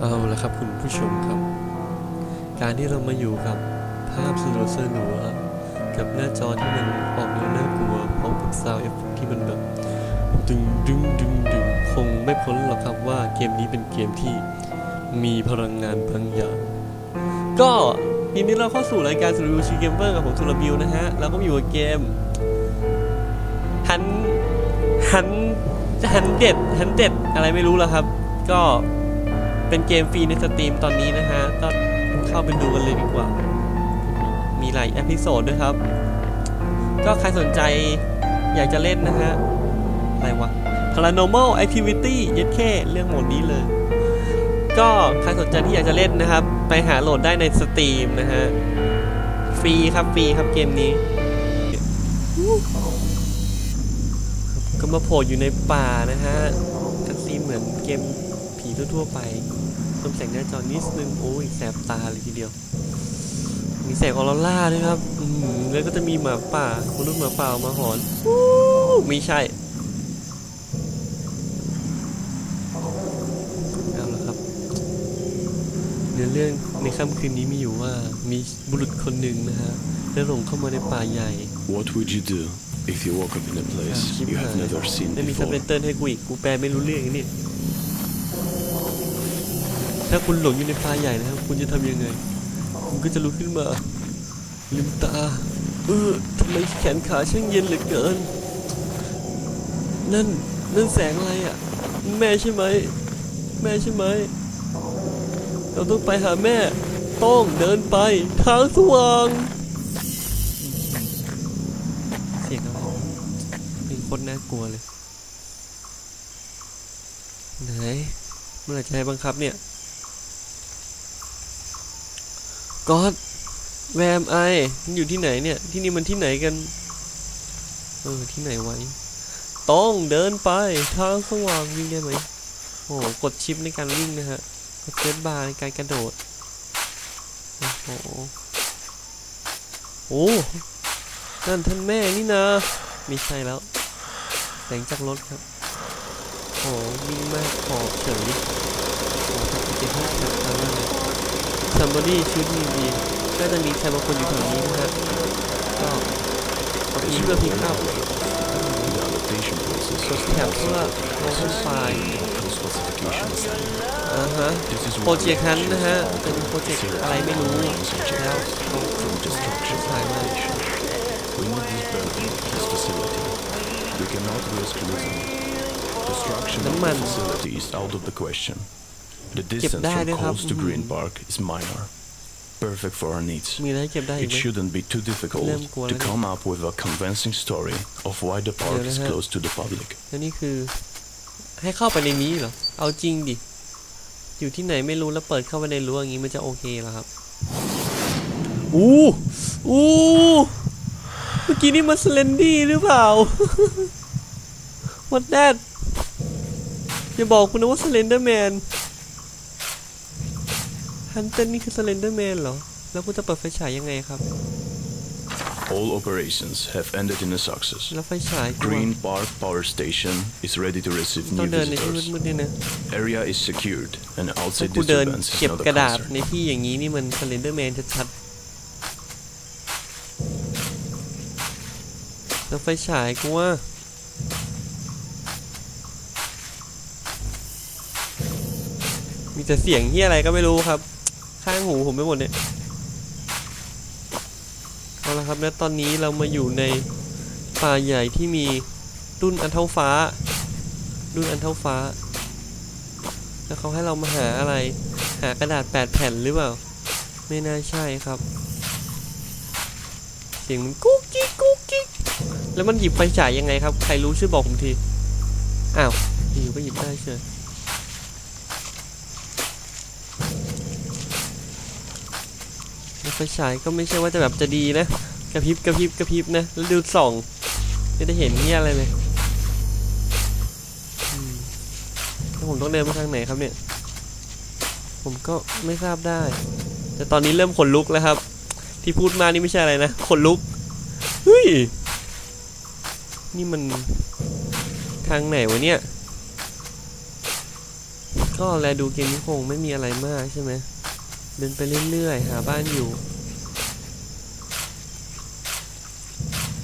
เอาละครับคุณผู้ชมครับ การที่เรามาอยู่กับภาพสลัวสลัวกับหน้าจอที่มันออกแนวน่ากลัวพร้อมกับซาวเอฟที่มันแบบดึงดึงดึงดึงคงไม่พ้นหรอกครับว่าเกมนี้เป็นเกมที่มีพลังงานบางอย่างก็ทีนี้เราเข้าสู่รายการสรุปชีเกมเมอร์กับผมสุรบิวนะฮะแล้วก็อยู่กับเกมหันหันหันเด็ดหันเด็ดอะไรไม่รู้แล้วครับ ก็ เป็นเกมฟรีในสตรีมตอนนี้นะฮะ ก็เข้าไปดูกันเลยดีกว่า มีหลายเอพิโซดด้วยครับ ก็ใครสนใจอยากจะเล่นนะฮะ อะไรวะ Paranormal Activity ยัดแค่เรื่องหมดนี้เลย ก็ใครสนใจที่อยากจะเล่นนะครับ ไปหาโหลดได้ในสตรีมนะฮะ ฟรีครับฟรีครับเกมนี้ ก็มาโผล่อยู่ในป่านะฮะกันซีเหมือนเกม ทั่วๆไปเพิ่มแสงหน้าจอนิดนึงโอ้ยแสบตาเลยทีเดียว มีแสงออโรร่าด้วยครับอืมแล้วก็จะมีหมาป่ามนุษย์หมาป่าออกมาหอนวู้ไม่ใช่เอาละครับเนื้อเรื่องในค่ำคืนนี้มีอยู่ว่ามีบุรุษคนหนึ่งนะฮะได้หลงเข้ามาในป่าใหญ่ What would you do if you woke up in a อะ place ชิบ you หาย have never seen ไม่มีซับ before? ไตเติลให้กูอีกกูแปลไม่รู้เรื่องอีกนี่ ถ้าคุณหลงอยู่ในป่าใหญ่นะครับ คุณจะทำยังไง คุณก็จะลุกขึ้นมาลืมตา เออทำไมแขนขาช่างเย็นเหลือเกิน นั่น นั่นแสงอะไรอะ แม่ใช่ไหม แม่ใช่ไหม เราต้องไปหาแม่ ต้องเดินไป ทางสว่าง เสียงอะไรเป็นโคตรน่ากลัวเลย ไหน เมื่อไหร่จะให้บังคับเนี่ย ก็อดแวมไอมันอยู่ที่ไหนเนี่ย ที่นี่มันที่ไหนกัน เออ ที่ไหนไว้ ต้องเดินไป ทางสว่างวิ่งได้ไหมโอ้โหกดชิปในการวิ่งนะฮะ กดเซตบาร์ในการกระโดด โอ้โหโอ้นั่นท่านแม่นี่นะไม่ใช่แล้วแสงจากรถครับ โอ้วิ่งมากขอบเฉยโอ้ทักเก็ตให้ทักทางว่าไง ซัมบอดี้ชุดมีดีน่าจะมีใครบางคนอยู่แถวนี้นะฮะก็กด As อี you เพื่อพิก learn อัพ the adaptation process กดแถบเพื่อโน้ตไฟล์ full specification assignment. อ่าฮะ This is โปร where เจ we กต์นั้นนะฮะ actually เป็นโปรเจกต์ serious อะไรไม่รู้ problems แล้ว objectives เขา from destruction ถ่ายมา We need this building, this facility. We cannot risk losing it. Destruction of the Naman. facility is out of the question. The เก็บ distance ได้ from ด้วยครับ Coles to อืม Green Park is minor. Perfect for our needs. มีอะไรให้เก็บได้อีก It ไหม shouldn't be too difficult Lemon to quality. come up with a convincing story of why the park is Yeah, closed to the public. แล้วนี่คือ ให้เข้าไปในนี้เหรอ เอาจริงดิ อยู่ที่ไหนไม่รู้แล้วเปิดเข้าไปในรั้วอย่างนี้มันจะโอเคเหรอครับ อู้อู้เมื่อกี้นี่มันสเลนดี้หรือเปล่า What that อย่าบอกคุณนะว่าสเลนเดอร์แมน ฮันเตนนี่คือสเลนเดอร์แมนเหรอ แล้วคุณจะเปิดไฟฉายยังไงครับ All operations have ended in a success. แล้วไฟฉายกูอะ Green Park Power Station is ready to receive ต้อ new งเดินในที่ visitors. มืดๆนี่นะ Area is secured and ถ้า outside กูเดิน disturbance is เก็บ not ก a ระดาษ concern. ในที่อย่างนี้นี่มันสเลนเดอร์แมนชัดๆแล้วไฟฉายกูว่า มีแต่เสียงเฮียอะไรก็ไม่รู้ครับ ข้างหูผมไปหมดเนี่ย เอาละครับและตอนนี้เรามาอยู่ในป่าใหญ่ที่มีรุ่นอันเท่าฟ้ารุ่นอันเท่าฟ้า แล้วเขาให้เรามาหาอะไร หากระดาษแปดแผ่นหรือเปล่า ไม่น่าใช่ครับ เสียงมันกุ๊กกิ๊กกุ๊กกิ๊กแล้วมันหยิบไฟฉายยังไงครับ ใครรู้ช่วยบอกผมที อ้าวอยู่ก็หยิบได้เชียวแล้ว ไฟฉายก็ไม่ใช่ว่าจะแบบจะดีนะ กระพริบกระพริบกระพริบนะ แล้วดูส่อง ไม่ได้เห็นเนี่ยอะไรเลยแล้วผมต้องเดินไปทางไหนครับเนี่ย ผมก็ไม่ทราบได้ แต่ตอนนี้เริ่มขนลุกแล้วครับ ที่พูดมานี่ไม่ใช่อะไรนะ ขนลุก เฮ้ย นี่มันทางไหนวะเนี่ย ก็แลดูเกมนี้คงไม่มีอะไรมากใช่ไหม เดินไปเรื่อยๆ หาบ้านอยู่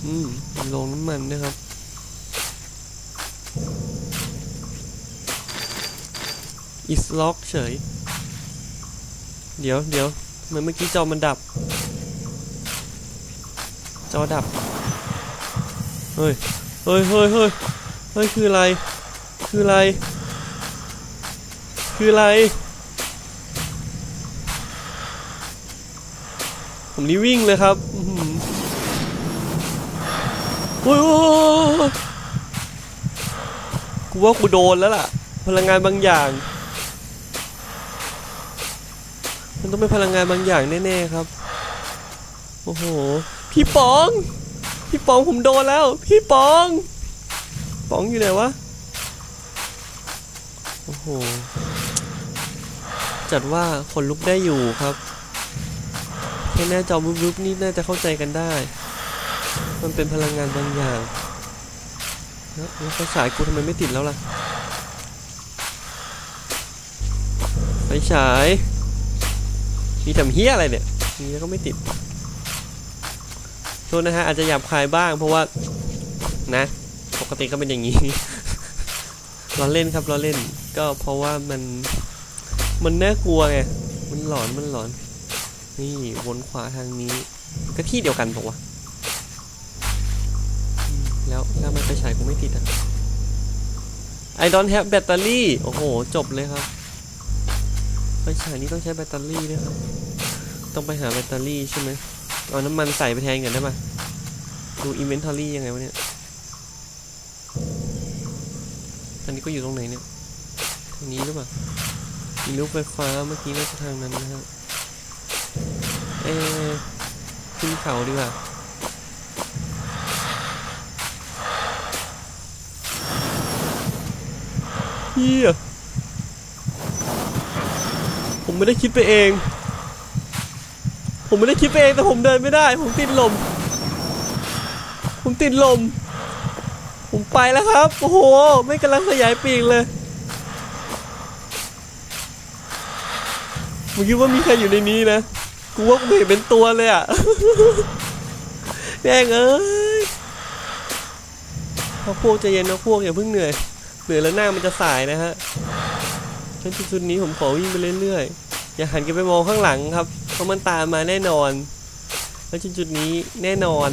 อืมลงน้ำมันนะครับ is lock เฉย เดี๋ยวเดี๋ยวเหมือนเมื่อกี้จอมันดับ จอดับ เฮ้ย เฮ้ยเฮ้ยเฮ้ยเฮ้ย คืออะไร คืออะไร คืออะไร ผมนี่วิ่งเลยครับอื้อหือโอ้ยโอ้ยโอ้ยโอ้ยกูว่ากูโดนแล้วล่ะ พลังงานบางอย่าง มันต้องเป็นพลังงานบางอย่างแน่ๆครับ โอ้โห พี่ป๋อง พี่ป๋องผมโดนแล้ว พี่ป๋อง ป๋องอยู่ไหนวะ โอ้โห จัดว่าขนลุกได้อยู่ครับ แค่หน้าจอวุบๆนี่น่าจะเข้าใจกันได้ มันเป็นพลังงานบางอย่าง แล้วแล้วไฟฉายกูทำไมไม่ติดแล้วล่ะ ไฟฉาย มีทำเฮี้ยอะไรเนี่ยนี่แล้วก็ไม่ติด โทษนะฮะอาจจะหยาบคายบ้างเพราะว่า นะ ปกติก็เป็นอย่างนี้ล้อเล่นครับล้อเล่น ก็เพราะว่ามัน มันน่ากลัวไง มันหลอนมันหลอน นี่วนขวาทางนี้ ก็ที่เดียวกันบอกว่าวะแล้วแล้วมันไปฉายกูไม่ติดอะ I don't have battery โอ้โห จบเลยครับไฟฉายนี้ต้องใช้แบตเตอรี่ด้วยครับ ต้องไปหาแบตเตอรี่ใช่ไหมเอาน้ำมันใส่ไปแทนกันได้ไหมดูอินเวนทอรี่ยังไงวะเนี่ยอันนี้ก็อยู่ตรงไหนเนี่ย ทางนี้หรือเปล่ามีลูกไฟฟ้าเมื่อกี้น่าจะทางนั้นนะครับ เอะขึ้นเขาดีกว่าเฮียผมไม่ได้คิดไปเอง ผมไม่ได้คิดไปเองแต่ผมเดินไม่ได้ ผมติดลม ผมติดลม ผมไปแล้วครับ โอ้โห ไม่กำลังขยายปีกเลยผมคิดว่ามีใครอยู่ในนี้นะ กูว่ากูเห็นเป็นตัวเลยอะแม่งเอ้ยพักพวกใจเย็นนะพวกอย่าเพิ่งเหนื่อย เหนื่อยแล้วหน้ามันจะสายนะฮะฉันจุดนี้ผมขอวิ่งไปเรื่อยๆ อย่าหันกันไปมองข้างหลังครับ เพราะมันตามมาแน่นอน แล้วจุดนี้แน่นอน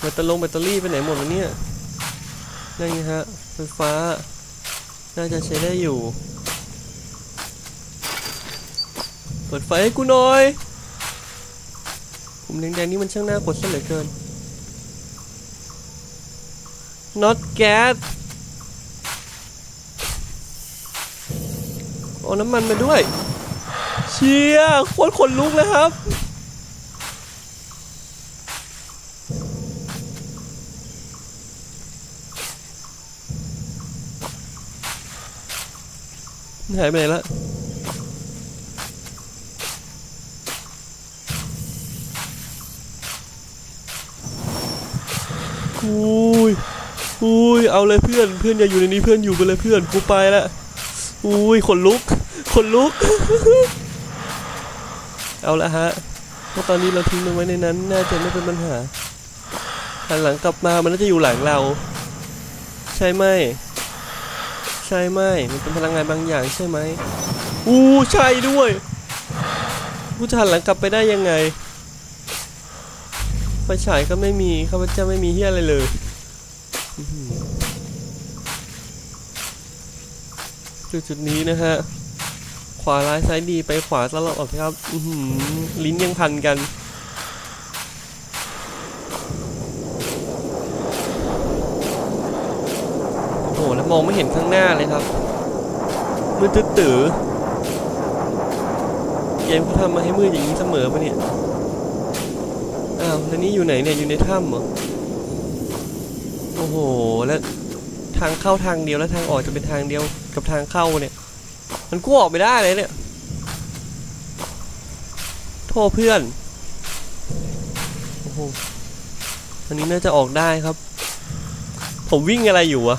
แบตเตอรี่แบตเตอรี่ไปไหนหมดแล้วเนี่ยนั่นไงฮะไฟฟ้า น่าจะใช้ได้อยู่ เปิดไฟให้กูหน่อยผมแดงๆนี่มันช่างน่ากดซะเหลือเกิน not gas เอาน้ำมันมาด้วย เชียโคตรขนลุกเลยครับ หายไปไหนละ อุ้ยอุ้ยเอาเลยเพื่อนเพื่อนอย่าอยู่ในนี้เพื่อนอยู่ไปเลยเพื่อนกูไปละอุ้ยขนลุกขนลุก เอาละฮะเพราะตอนนี้เราทิ้งมันไว้ในนั้น น่าจะไม่เป็นปัญหาหันหลังกลับมามันน่าจะอยู่หลังเรา ใช่ไหมใช่ไหมมันเป็นพลังงานบางอย่างใช่ไหมอู้ใช่ด้วยกูจะหันหลังกลับไปได้ยังไง ไฟฉายก็ไม่มีข้าพเจ้าไม่มีเฮียอะไรเลยจุดจุดนี้นะฮะ ขวาร้ายซ้ายดีไปขวาตลอดครับอืลิ้นยังพันกันโอ้โหแล้วมองไม่เห็นข้างหน้าเลยครับมืดตึ๊ดตือเกมเขาทำมาให้มืดอย่างนี้เสมอปะเนี่ย อ้าวแล้วนี่อยู่ไหนเนี่ยอยู่ในถ้ำเหรอโอ้โหแล้วทางเข้าทางเดียวแล้วทางออกจะเป็นทางเดียวกับทางเข้าเนี่ย มันกู้ออกไม่ได้เลยเนี่ยโทษเพื่อนโอ้โหอันนี้น่าจะออกได้ครับ ผมวิ่งอะไรอยู่อะ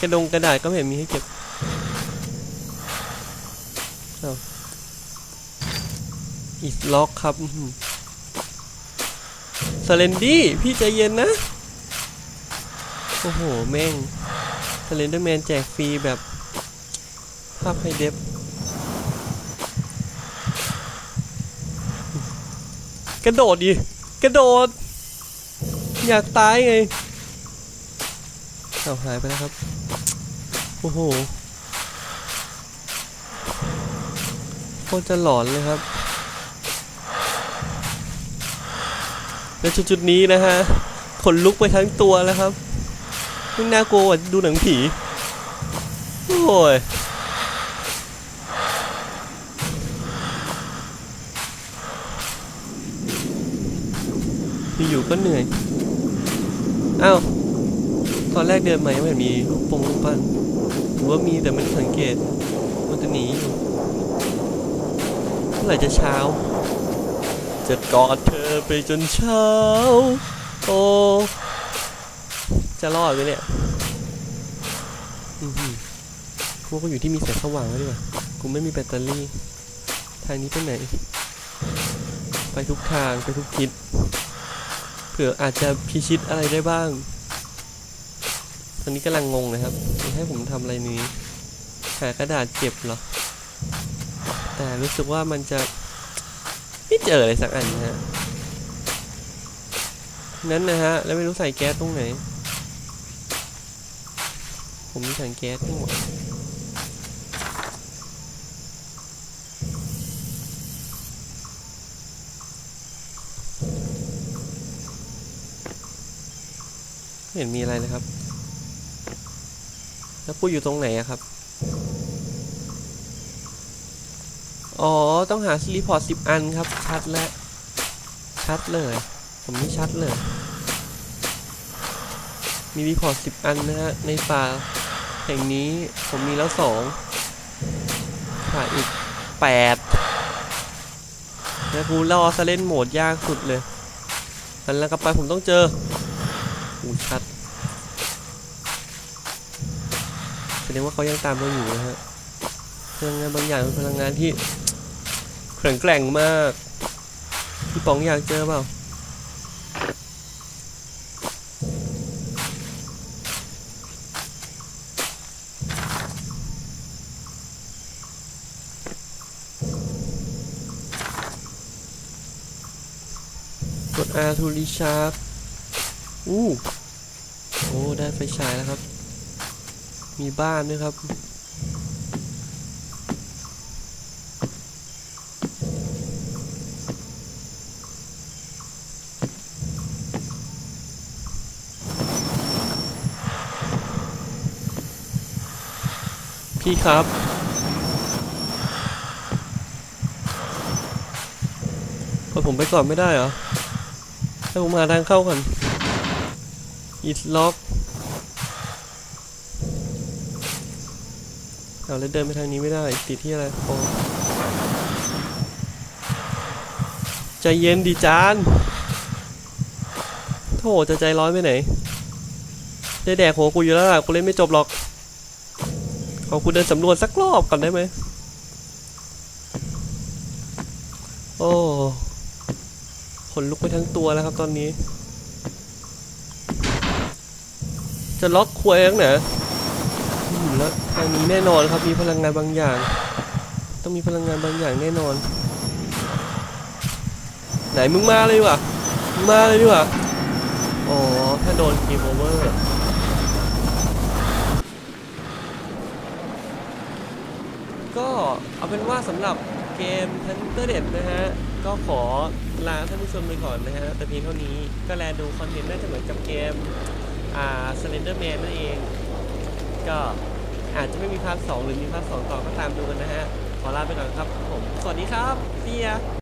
กระดงกระดาษก็ไม่เห็นมีให้เก็บอาอีสล็อกครับ สเลนดี้พี่ใจเย็นนะ โอ้โห แม่งสเลนเดอร์แมนแจกฟรีแบบ ภาพไฮเดฟกระโดดดิ กระโดด อยากตายไงเอาหายไปแล้วครับ โอ้โหโคตรจะหลอนเลยครับ และจุดๆนี้นะฮะขนลุกไปทั้งตัวแล้วครับไม่น่ากลัวกว่าดูหนังผีโอ้ยอยู่ก็เหนื่อย อ้าว ตอนแรกเดินมายังไม่เห็นมีลูกปงลูกปั้นหรือว่ามีแต่ไม่ได้สังเกต มันจะหนีอยู่เมื่อไหร่จะเช้า จะกอดเธอไปจนเช้า โอ้ จะรอดไหมเนี่ยอือหือพวกก็อยู่ที่มีแสงสว่างแล้วดีกว่ากูไม่มีแบตเตอรี่ ทางนี้ไปไหน ไปทุกทางไปทุกทิศเผื่ออาจจะพิชิตอะไรได้บ้าง ตอนนี้กำลังงงนะครับ ให้ผมทำอะไรนี้ หากระดาษเก็บเหรอ แต่รู้สึกว่ามันจะ เจออะไรสักอันนะฮะนั้นนะฮะ แล้วไม่รู้ใส่แก๊สตรงไหน ผมมีถังแก๊สทั้งหมดเห็นมีอะไรเลยครับ แล้วพูดอยู่ตรงไหนอะครับ อ๋อ ต้องหารีพอร์ตสิบอันครับ ชัดแล้ว ชัดเลย ผมนี่ชัดเลย มีรีพอร์ตสิบอันนะฮะ ในป่าแห่งนี้ผมมีแล้วสองขาดอีกแปดแล้วกูรอซะเล่นโหมดยากสุดเลยอันแล้วกลับไปผมต้องเจออูชัดแสดงว่าเขายังตามเราอยู่นะฮะพลังงานบางอย่างเป็นพลังงานที่ แข็งแกร่งมาก พี่ป๋องอยากเจอเปล่า กด R to recharge อู้ โอ้ ได้ไฟฉายแล้วครับ มีบ้านด้วยครับ พี่ครับกดผมไปก่อนไม่ได้เหรอ ให้ผมหาทางเข้าก่อนอีสล็อกเอาแล้วเดินไปทางนี้ไม่ได้ ติดที่อะไรโอ้ใจเย็นดีจานโธ่จะใจร้อนไปไหนได้แดกหัวกูอยู่แล้วล่ะกูเล่นไม่จบหรอก ขอคุณเดินสำรวจสักรอบก่อนได้ไหมโอ้ขนลุกไปทั้งตัวแล้วครับตอนนี้ จะล็อกควยทั้งไหนแล้วทางนี้แน่นอนครับมีพลังงานบางอย่าง ต้องมีพลังงานบางอย่างแน่นอน ไหนมึงมาเลยดีกว่ามึงมาเลยดีกว่าอ๋อถ้าโดนกีโอเวอร์ ก็เอาเป็นว่าสำหรับเกมทันเตอร์เด็ดนะฮะ ก็ขอลาท่านผู้ชมไปก่อนนะฮะ แต่เพียงเท่านี้ก็แลดูคอนเทนต์น่าจะเหมือนกับเกม อ่าสเลนเดอร์แมนั่นเอง ก็อาจจะไม่มีภาค2หรือมีภาค2ต่อก็ตามดูกันนะฮะ ขอลาไปก่อนครับผม สวัสดีครับเซีย